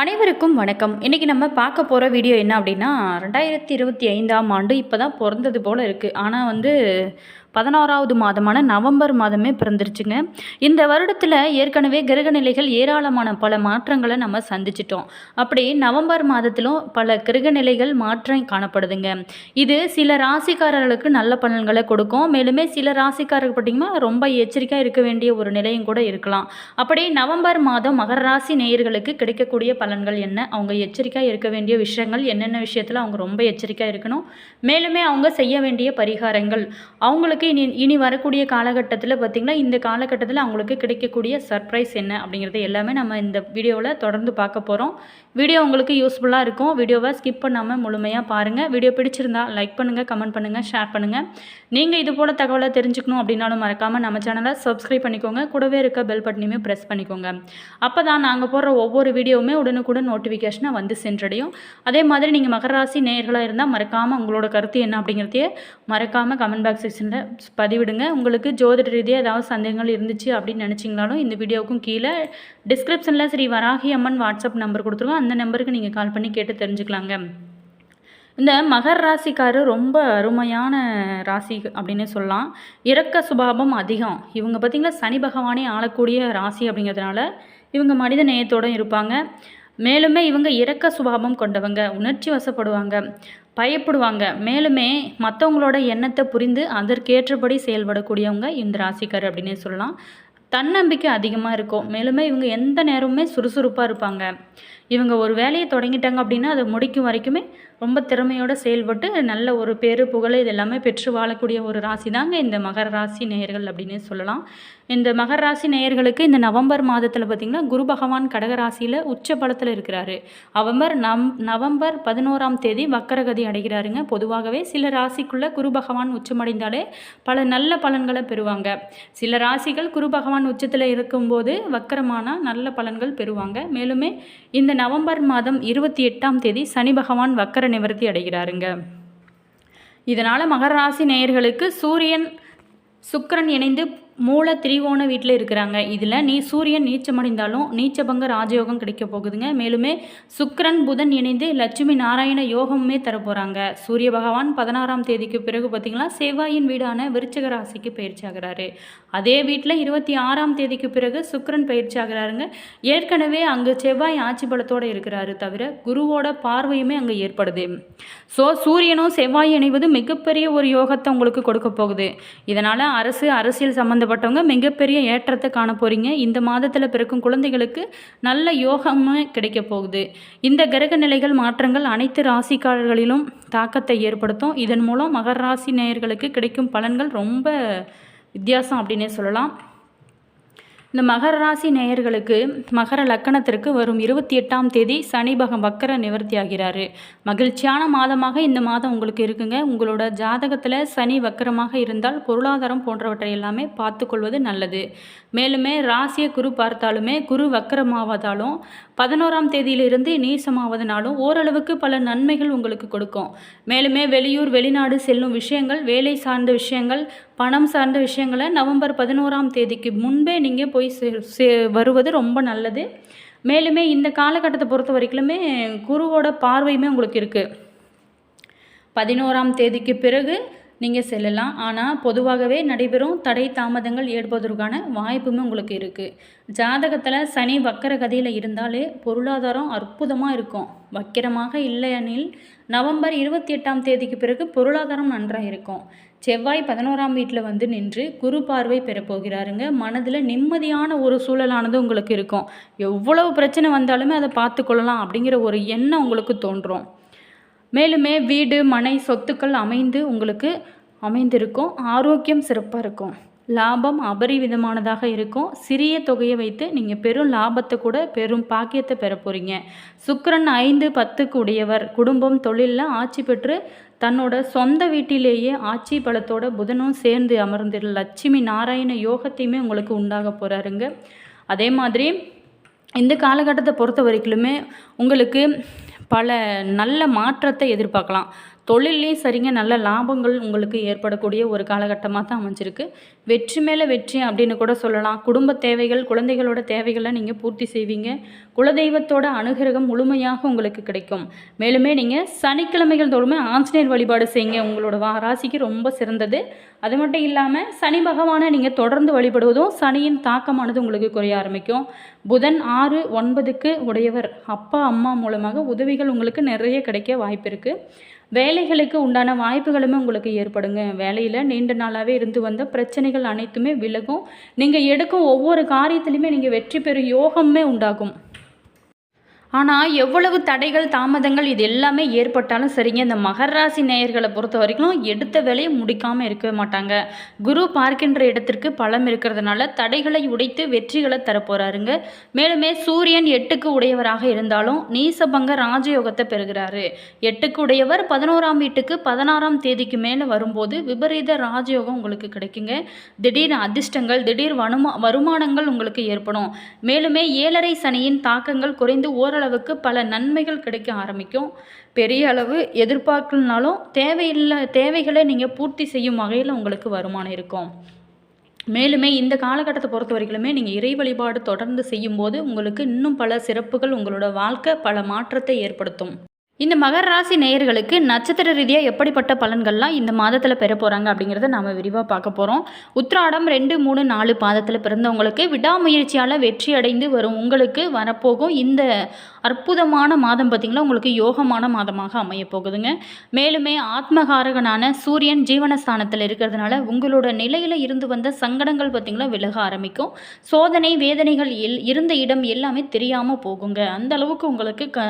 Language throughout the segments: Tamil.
அனைவருக்கும் வணக்கம். இன்றைக்கி நம்ம பார்க்க போகிற வீடியோ என்ன அப்படின்னா ரெண்டாயிரத்தி இருபத்தி ஐந்தாம் ஆண்டு இப்போ தான் பிறந்தது போல் இருக்குது ஆனால் வந்து பதினோராவது மாதமான நவம்பர் மாதமே பிறந்துருச்சுங்க. இந்த வருடத்தில் ஏற்கனவே கிரக நிலைகள் ஏராளமான பல மாற்றங்களை நம்ம சந்திச்சிட்டோம். அப்படி நவம்பர் மாதத்திலும் பல கிரக நிலைகள் மாற்றம் காணப்படுதுங்க. இது சில ராசிக்காரர்களுக்கு நல்ல பலன்களை கொடுக்கும். மேலுமே சில ராசிக்காரர்கள் பார்த்திங்கன்னா ரொம்ப எச்சரிக்கையாக இருக்க வேண்டிய ஒரு நிலையும் கூட இருக்கலாம். அப்படி நவம்பர் மாதம் மகர ராசி நேயர்களுக்கு கிடைக்கக்கூடிய பலன்கள் என்ன? அவங்க எச்சரிக்கையாக இருக்க வேண்டிய விஷயங்கள் என்னென்ன விஷயத்தில் அவங்க ரொம்ப எச்சரிக்கையாக இருக்கணும்? மேலுமே அவங்க செய்ய வேண்டிய பரிகாரங்கள். அவங்களுக்கு இனி இனி வரக்கூடிய காலகட்டத்தில் பார்த்திங்கன்னா இந்த காலகட்டத்தில் அவங்களுக்கு கிடைக்கக்கூடிய சர்ப்ரைஸ் என்ன அப்படிங்கிறது எல்லாமே நம்ம இந்த வீடியோவில் தொடர்ந்து பார்க்க போகிறோம் வீடியோ உங்களுக்கு யூஸ்ஃபுல்லாக இருக்கும். வீடியோவை ஸ்கிப் பண்ணாமல் முழுமையாக பாருங்கள் வீடியோ பிடிச்சிருந்தா லைக் பண்ணுங்கள் கமெண்ட் பண்ணுங்கள் ஷேர் பண்ணுங்கள் நீங்கள் இது போல் தகவலை தெரிஞ்சுக்கணும் அப்படின்னாலும் மறக்காமல் நம்ம சேனலை சப்ஸ்கிரைப் பண்ணிக்கோங்க. கூடவே இருக்க பெல் பட்டனையுமே ப்ரெஸ் பண்ணிக்கோங்க. அப்போ தான் நாங்கள் போடுற ஒவ்வொரு வீடியோவுமே உடனுக்குடன் நோட்டிஃபிகேஷனாக வந்து சென்றடையும். அதே மாதிரி நீங்கள் மகராசி நேர்களாக நேயர்களாக இருந்தால் மறக்காமல் உங்களோட கருத்து என்ன அப்படிங்கிறதையே மறக்காமல் கமெண்ட் பாக்ஸ் செக்ஷனில் பதிவிடுங்க. உங்களுக்கு ஜோதிட ரீதியாக ஏதாவது சந்தேகங்கள் இருந்துச்சு அப்படின்னு நினச்சிங்கனாலும் இந்த வீடியோவுக்கும் கீழே டிஸ்கிரிப்ஷனில் ஸ்ரீ வராகி அம்மன் வாட்ஸ்அப் நம்பர் கொடுத்துருவோம் அந்த நம்பருக்கு நீங்கள் கால் பண்ணி கேட்டு தெரிஞ்சுக்கலாங்க. இந்த மகர் ராசிக்காரர் ரொம்ப அருமையான ராசி அப்படின்னு சொல்லலாம். இறக்க சுபாவம் அதிகம். இவங்க பார்த்திங்கன்னா சனி பகவானே ஆளக்கூடிய ராசி அப்படிங்கிறதுனால இவங்க மனித நேயத்தோடு இருப்பாங்க. மேலுமே இவங்க இறக்க சுபாவம் கொண்டவங்க உணர்ச்சி வசப்படுவாங்க. பயப்படுவாங்க. மேலுமே மற்றவங்களோட எண்ணத்தை புரிந்து அதற்கேற்றபடி செயல்படக்கூடியவங்க இந்த ராசிக்கார் அப்படின்னே சொல்லலாம். தன்னம்பிக்கை அதிகமாக இருக்கும். மேலுமே இவங்க எந்த நேரமுமே சுறுசுறுப்பாக இருப்பாங்க. இவங்க ஒரு வேலையை தொடங்கிட்டாங்க அப்படின்னா அதை முடிக்கும் வரைக்குமே ரொம்ப திறமையோடு செயல்பட்டு நல்ல ஒரு பேரு புகழ் இது எல்லாமே பெற்று வாழக்கூடிய ஒரு ராசி தாங்க இந்த மகர ராசி நேயர்கள் அப்படின்னு சொல்லலாம். இந்த மகர ராசி நேயர்களுக்கு இந்த நவம்பர் மாதத்தில் பார்த்திங்கன்னா குரு பகவான் கடகராசியில் உச்ச பலத்தில் இருக்கிறாரு. அவம்பர் நம் நவம்பர் பதினோராம் தேதி வக்கரகதி அடைகிறாருங்க. பொதுவாகவே சில ராசிக்குள்ளே குரு பகவான் உச்சமடைந்தாலே பல நல்ல பலன்களை பெறுவாங்க. சில ராசிகள் குரு பகவான் உச்சத்தில் இருக்கும்போது வக்கரமான நல்ல பலன்கள் பெறுவாங்க. மேலுமே இந்த நவம்பர் மாதம் இருபத்தி எட்டாம் தேதி சனி பகவான் வக்கர நிவர்த்தி அடைகிறாருங்க. இதனால் மகர ராசி நேயர்களுக்கு சூரியன் சுக்கிரன் இணைந்து மூல திரிகோண வீட்டில் இருக்கிறாங்க. இதில் நீ சூரியன் நீச்சமடைந்தாலும் நீச்சபங்க ராஜயோகம் கிடைக்க போகுதுங்க. மேலுமே சுக்கரன் புதன் இணைந்து லட்சுமி நாராயண யோகமுமே தரப்போகிறாங்க சூரிய பகவான் பதினாறாம் தேதிக்கு பிறகு பார்த்திங்கன்னா செவ்வாயின் வீடான விருச்சக ராசிக்கு பயிற்சி ஆகிறாரு. அதே வீட்டில் இருபத்தி ஆறாம் தேதிக்கு பிறகு சுக்கரன் பயிற்சி ஆகிறாருங்க. ஏற்கனவே அங்கே செவ்வாய் ஆட்சி பலத்தோடு இருக்கிறாரு தவிர குருவோட பார்வையுமே அங்கே ஏற்படுது. ஸோ சூரியனும் செவ்வாய் இணைவது மிகப்பெரிய ஒரு யோகத்தை உங்களுக்கு கொடுக்க போகுது. இதனால் அரசு அரசியல் சம்மந்தப்பட்டவங்க மிகப்பெரிய ஏற்றத்தை காண போகிறீங்க இந்த மாதத்தில் பிறக்கும் குழந்தைகளுக்கு நல்ல யோகமே கிடைக்க போகுது. இந்த கிரக நிலைகள் மாற்றங்கள் அனைத்து ராசிக்காரர்களிலும் தாக்கத்தை ஏற்படுத்தும். இதன் மூலம் மகர ராசி நேயர்களுக்கு கிடைக்கும் பலன்கள் ரொம்ப வித்தியாசம் அப்படின்னே சொல்லலாம். இந்த மகர ராசி நேயர்களுக்கு மகர லக்கணத்திற்கு வரும் இருபத்தி எட்டாம் தேதி சனி பகம் வக்கர நிவர்த்தி ஆகிறாரு மகிழ்ச்சியான மாதமாக இந்த மாதம் உங்களுக்கு இருக்குங்க. உங்களோட ஜாதகத்தில் சனி வக்கரமாக இருந்தால் பொருளாதாரம் போன்றவற்றை எல்லாமே பார்த்துக்கொள்வது நல்லது. மேலுமே ராசியை குரு பார்த்தாலுமே குரு வக்கரமாவதாலும் பதினோராம் தேதியிலிருந்து நீசமாவதனாலும் ஓரளவுக்கு பல நன்மைகள் உங்களுக்கு கொடுக்கும். மேலுமே வெளியூர் வெளிநாடு செல்லும் விஷயங்கள் வேலை சார்ந்த விஷயங்கள் பணம் சார்ந்த விஷயங்களை நவம்பர் பதினோராம் தேதிக்கு முன்பே நீங்கள் போய் சே வருவது ரொம்ப நல்லது. மேலுமே இந்த காலகட்டத்தை பொறுத்த வரைக்குமே குருவோட பார்வையுமே உங்களுக்கு இருக்குது பதினோராம் தேதிக்கு பிறகு நீங்கள் செல்லலாம். ஆனால் பொதுவாகவே நடைபெறும் தடை தாமதங்கள் ஏற்பதற்கான வாய்ப்புமே உங்களுக்கு இருக்குது ஜாதகத்தில் சனி வக்கர கதியில் இருந்தாலே பொருளாதாரம் அற்புதமாக இருக்கும். வக்கிரமாக இல்லையெனில் நவம்பர் இருபத்தி எட்டாம் தேதிக்கு பிறகு பொருளாதாரம் நன்றாக இருக்கும். செவ்வாய் பதினோராம் வீட்டில் வந்து நின்று குரு பார்வை பெறப்போகிறாருங்க மனதில் நிம்மதியான ஒரு சூழலானது உங்களுக்கு இருக்கும். எவ்வளவு பிரச்சனை வந்தாலுமே அதை பார்த்து கொள்ளலாம் அப்படிங்கிற ஒரு எண்ணம் உங்களுக்கு தோன்றும். மேலுமே வீடு மனை சொத்துக்கள் அமைந்து உங்களுக்கு அமைந்திருக்கும். ஆரோக்கியம் சிறப்பாக இருக்கும். லாபம் அபரிவிதமானதாக இருக்கும். சிறிய தொகையை வைத்து நீங்கள் பெரும் லாபத்தை கூட பெரும் பாக்கியத்தை பெற போகிறீங்க சுக்கரன் ஐந்து பத்துக்கு உடையவர். குடும்பம் தொழிலில் ஆட்சி பெற்று தன்னோட சொந்த வீட்டிலேயே ஆட்சி பலத்தோட புதனும் சேர்ந்து அமர்ந்திரு. லட்சுமி நாராயண யோகத்தையுமே உங்களுக்கு உண்டாக போகிறாருங்க அதே மாதிரி இந்த காலகட்டத்தை பொறுத்த வரைக்குமே உங்களுக்கு பல நல்ல மாற்றத்தை எதிர்பார்க்கலாம். தொழிலையும் சரிங்க நல்ல லாபங்கள் உங்களுக்கு ஏற்படக்கூடிய ஒரு காலகட்டமாக தான் அமைஞ்சிருக்கு. வெற்றி மேலே வெற்றி அப்படின்னு கூட சொல்லலாம். குடும்ப தேவைகள் குழந்தைகளோட தேவைகளை நீங்கள் பூர்த்தி செய்வீங்க. குலதெய்வத்தோட அனுகிரகம் முழுமையாக உங்களுக்கு கிடைக்கும். மேலுமே நீங்கள் சனிக்கிழமைகள் தோறுமே ஆஞ்சநேயர் வழிபாடு செய்யுங்க. உங்களோட ராசிக்கு ரொம்ப சிறந்தது. அது மட்டும் இல்லாமல் சனி பகவானை நீங்கள் தொடர்ந்து வழிபடுவதும் சனியின் தாக்கமானது உங்களுக்கு குறைய ஆரம்பிக்கும். புதன் ஆறு ஒன்பதுக்கு உடையவர் அப்பா அம்மா மூலமாக உதவிகள் உங்களுக்கு நிறைய கிடைக்க வாய்ப்பு இருக்குது வேலைகளுக்கு உண்டான வாய்ப்புகளுமே உங்களுக்கு ஏற்படுங்க. வேலையில் நீண்ட நாளாகவே இருந்து வந்த பிரச்சனைகள் அனைத்துமே விலகும். நீங்கள் எடுக்கும் ஒவ்வொரு காரியத்துலையுமே நீங்கள் வெற்றி பெறும் யோகமே உண்டாகும். ஆனால் எவ்வளவு தடைகள் தாமதங்கள் இது எல்லாமே ஏற்பட்டாலும் சரிங்க. இந்த மகர ராசி நேயர்களை பொறுத்த வரைக்கும் எடுத்த வேலையை முடிக்காமல் இருக்கவே மாட்டாங்க. குரு பார்க்கின்ற இடத்திற்கு பலம் இருக்கிறதுனால தடைகளை உடைத்து வெற்றிகளை தரப்போகிறாருங்க மேலுமே சூரியன் எட்டுக்கு உடையவராக இருந்தாலும் நீசபங்க ராஜயோகத்தை பெறுகிறாரு. எட்டுக்கு உடையவர் பதினோராம் வீட்டுக்கு பதினாறாம் தேதிக்கு மேலே வரும்போது விபரீத ராஜயோகம் உங்களுக்கு கிடைக்குங்க. திடீர் அதிர்ஷ்டங்கள் திடீர் வனுமா வருமானங்கள் உங்களுக்கு ஏற்படும். மேலுமே ஏழரை சனியின் தாக்கங்கள் குறைந்து ஓரளவு அளவுக்கு பல நன்மைகள் கிடைக்க ஆரம்பிக்கும். பெரிய அளவு எதிர்பார்க்கலனாலும் தேவையில்லை தேவைகளை நீங்கள் பூர்த்தி செய்யும் வகையில் உங்களுக்கு வருமானம் இருக்கும். மேலுமே இந்த காலகட்டத்தை பொறுத்த வரைக்குமே நீங்கள் இறை வழிபாடு தொடர்ந்து செய்யும்போது உங்களுக்கு இன்னும் பல சிறப்புகள் உங்களோட வாழ்க்கை பல மாற்றத்தை ஏற்படுத்தும். இந்த மகர ராசி நேயர்களுக்கு நட்சத்திர ரீதியாக எப்படிப்பட்ட பலன்கள்லாம் இந்த மாதத்தில் பெற போகிறாங்க அப்படிங்கிறத நாம் விரிவாக பார்க்க போகிறோம் உத்ராடம் ரெண்டு மூணு நாலு பாதத்தில் பிறந்தவங்களுக்கு விடாமுயற்சியால் வெற்றி அடைந்து வரும் உங்களுக்கு வரப்போகும் இந்த அற்புதமான மாதம் பார்த்திங்களா உங்களுக்கு யோகமான மாதமாக அமைய போகுதுங்க. மேலுமே ஆத்மகாரகனான சூரியன் ஜீவனஸ்தானத்தில் இருக்கிறதுனால உங்களோட நிலையில் இருந்து வந்த சங்கடங்கள் பார்த்திங்கன்னா விலக ஆரம்பிக்கும். சோதனை வேதனைகள் எல் இருந்த இடம் எல்லாமே தெரியாமல் போகுங்க. அந்த அளவுக்கு உங்களுக்கு க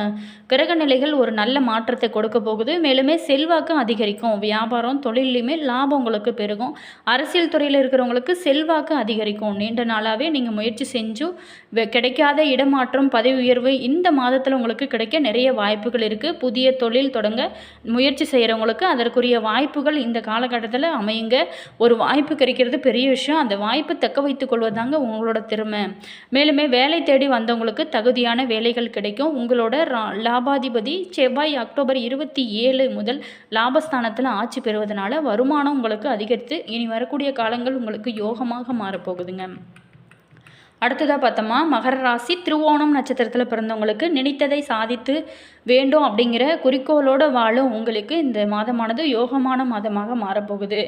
கிரக நிலைகள் ஒரு நல்ல மாற்றத்தை கொடுக்க போகுது. மேலுமே செல்வாக்கும் அதிகரிக்கும். வியாபாரம் தொழிலையுமே லாபம் உங்களுக்கு பெருகும். அரசியல் துறையில் இருக்கிறவங்களுக்கு செல்வாக்கு அதிகரிக்கும். நீண்ட நாளாகவே நீங்கள் முயற்சி செஞ்சும் கிடைக்காத இடமாற்றம் பதவி உயர்வு இந்த மாதத்தில் உங்களுக்கு கிடைக்க நிறைய வாய்ப்புகள் இருக்குது புதிய தொழில் தொடங்க முயற்சி செய்கிறவங்களுக்கு அதற்குரிய வாய்ப்புகள் இந்த காலகட்டத்தில் அமையுங்க. ஒரு வாய்ப்பு கிடைக்கிறது பெரிய விஷயம். அந்த வாய்ப்பு தக்க வைத்துக் கொள்வதாங்க உங்களோட திறமை. மேலுமே வேலை தேடி வந்தவங்களுக்கு தகுதியான வேலைகள் கிடைக்கும். உங்களோட லாபாதிபதி சே செவ்வாய் அக்டோபர் இருபத்தி ஏழு முதல் லாபஸ்தானத்தில் ஆட்சி பெறுவதனால வருமானம் உங்களுக்கு அதிகரித்து இனி வரக்கூடிய காலங்கள் உங்களுக்கு யோகமாக மாறப்போகுதுங்க. அடுத்ததாக பார்த்தோமா மகர ராசி திருவோணம் நட்சத்திரத்தில் பிறந்தவங்களுக்கு நினைத்ததை சாதித்து வேண்டும் அப்படிங்கிற குறிக்கோளோட வாழும் உங்களுக்கு இந்த மாதமானது யோகமான மாதமாக மாறப்போகுது.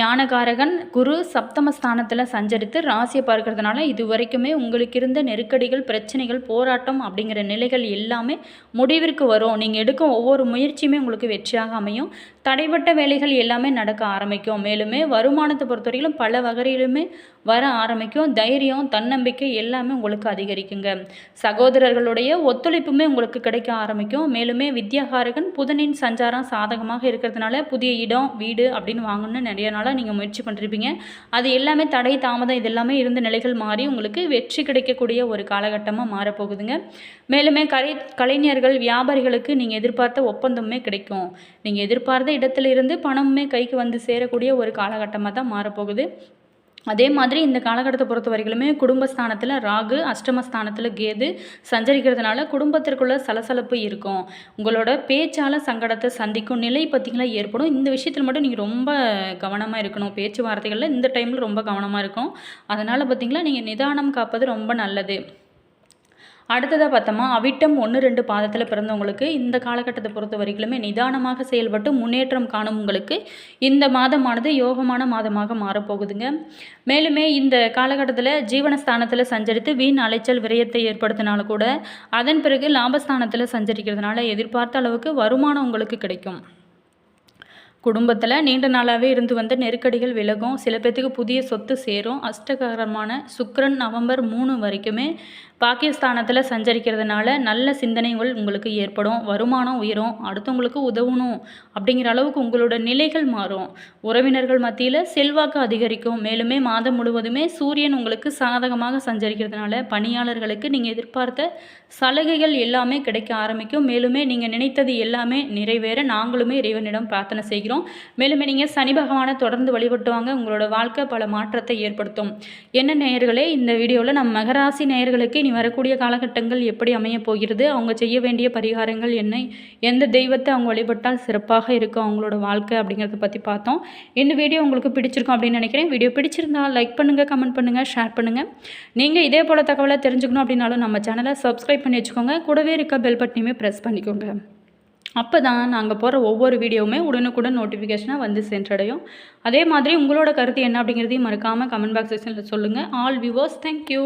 ஞானகாரகன் குரு சப்தமஸ்தானத்தில் சஞ்சரித்து ராசியை பார்க்கறதுனால இது வரைக்குமே உங்களுக்கு இருந்த நெருக்கடிகள் பிரச்சனைகள் போராட்டம் அப்படிங்கிற நிலைகள் எல்லாமே முடிவிற்கு வரும். நீங்கள் எடுக்கும் ஒவ்வொரு முயற்சியுமே உங்களுக்கு வெற்றியாக அமையும். தடைப்பட்ட வேலைகள் எல்லாமே நடக்க ஆரம்பிக்கும். மேலுமே வருமானத்தை பொறுத்தவரையிலும் பல வகையிலுமே வர ஆரம்பிக்கும். தைரியம் தன்னம்பிக்கை எல்லாமே உங்களுக்கு அதிகரிக்குங்க. சகோதரர்களுடைய ஒத்துழைப்புமே உங்களுக்கு கிடைக்க ஆரம்பிக்கும். மேலுமே வித்யாகாரகன் புதனின் சஞ்சாரம் சாதகமாக இருக்கிறதுனால புதிய இடம் வீடு அப்படின்னு வாங்கணும்னு நிறைய நாளாக நீங்கள் முயற்சி பண்ணிருப்பீங்க. அது எல்லாமே தடை தாமதம் இது எல்லாமே இருந்த நிலைகள் மாறி உங்களுக்கு வெற்றி கிடைக்கக்கூடிய ஒரு காலகட்டமாக மாறப்போகுதுங்க. மேலுமே கலை கலைஞர்கள் வியாபாரிகளுக்கு நீங்கள் எதிர்பார்த்த ஒப்பந்தமே கிடைக்கும். நீங்கள் எதிர்பார்த்த இடத்துல இருந்து பணமுமே கைக்கு வந்து சேரக்கூடிய ஒரு காலகட்டமாக தான் மாறப்போகுது. அதே மாதிரி இந்த காலகட்டத்தை பொறுத்த வரைக்குமே குடும்பஸ்தானத்தில் ராகு அஷ்டமஸ்தானத்தில் கேது சஞ்சரிக்கிறதுனால குடும்பத்திற்குள்ள சலசலப்பு இருக்கும். உங்களோட பேச்சால் சங்கடத்தை சந்திக்கும் நிலை பார்த்திங்களா ஏற்படும். இந்த விஷயத்தில் மட்டும் நீங்கள் ரொம்ப கவனமாக இருக்கணும். பேச்சுவார்த்தைகளில் இந்த டைமில் ரொம்ப கவனமாக இருக்கும் அதனால் பார்த்திங்களா நீங்கள் நிதானம் காப்பது ரொம்ப நல்லது. அடுத்ததாக பார்த்தோமா அவிட்டம் ஒன்று ரெண்டு பாதத்தில் பிறந்தவங்களுக்கு இந்த காலகட்டத்தை பொறுத்த வரைக்குமே நிதானமாக செயல்பட்டு முன்னேற்றம் காணும் உங்களுக்கு இந்த மாதமானது யோகமான மாதமாக மாறப்போகுதுங்க. மேலுமே இந்த காலகட்டத்தில் ஜீவனஸ்தானத்தில் சஞ்சரித்து வீண் அலைச்சல் விரயத்தை ஏற்படுத்தினாலும் கூட அதன் பிறகு லாபஸ்தானத்தில் சஞ்சரிக்கிறதுனால எதிர்பார்த்த அளவுக்கு வருமானம் உங்களுக்கு கிடைக்கும். குடும்பத்தில் நீண்ட நாளாகவே இருந்து வந்த நெருக்கடிகள் விலகும். சில பேர்த்துக்கு புதிய சொத்து சேரும். அஷ்டகரமான சுக்ரன் நவம்பர் மூணு வரைக்குமே பாகிஸ்தானத்தில் சஞ்சரிக்கிறதுனால நல்ல சிந்தனைகள் உங்களுக்கு ஏற்படும். வருமானம் உயரும். அடுத்தவங்களுக்கு உதவணும் அப்படிங்கிற அளவுக்கு உங்களோட நிலைகள் மாறும். உறவினர்கள் மத்தியில் செல்வாக்கு அதிகரிக்கும். மேலுமே மாதம் முழுவதுமே சூரியன் உங்களுக்கு சாதகமாக சஞ்சரிக்கிறதுனால பணியாளர்களுக்கு நீங்கள் எதிர்பார்த்த சலுகைகள் எல்லாமே கிடைக்க ஆரம்பிக்கும். மேலுமே நீங்கள் நினைத்தது எல்லாமே நிறைவேற. நாங்களுமே இறைவனிடம் பிரார்த்தனை செய்கிறோம். மேலும் நீங்கள் சனி பகவானை தொடர்ந்து வழிபட்டுவாங்க. உங்களோட வாழ்க்கை பல மாற்றத்தை ஏற்படுத்தும். என்ன நேயர்களே இந்த வீடியோவில் நம்ம மகராசி நேயர்களுக்கு இனி வரக்கூடிய காலகட்டங்கள் எப்படி அமையப் போகிறது? அவங்க செய்ய வேண்டிய பரிகாரங்கள் என்ன? எந்த தெய்வத்தை அவங்க வழிபட்டால் சிறப்பாக இருக்கும் அவங்களோட வாழ்க்கை அப்படிங்கிறத பற்றி பார்த்தோம். இந்த வீடியோ உங்களுக்கு பிடிச்சிருக்கும் அப்படின்னு நினைக்கிறேன். வீடியோ பிடிச்சிருந்தால் லைக் பண்ணுங்கள் கமெண்ட் பண்ணுங்கள் ஷேர் பண்ணுங்கள் நீங்கள் இதே போல் தகவலை தெரிஞ்சுக்கணும் அப்படின்னாலும் நம்ம சேனலை சப்ஸ்கிரைப் பண்ணி வச்சுக்கோங்க. கூடவே இருக்க பெல் பட்டனையுமே ப்ரெஸ் பண்ணிக்கோங்க. அப்போ தான் நாங்கள் போகிற ஒவ்வொரு வீடியோவுமே உடனுக்குடன் நோட்டிஃபிகேஷனாக வந்து சென்றடையும். அதே மாதிரி உங்களோட கருத்து என்ன அப்படிங்கிறதையும் மறக்காமல் கமெண்ட் பாக்ஸ் செக்ஷனில் சொல்லுங்கள் ஆல் வியூவர்ஸ் தேங்க்யூ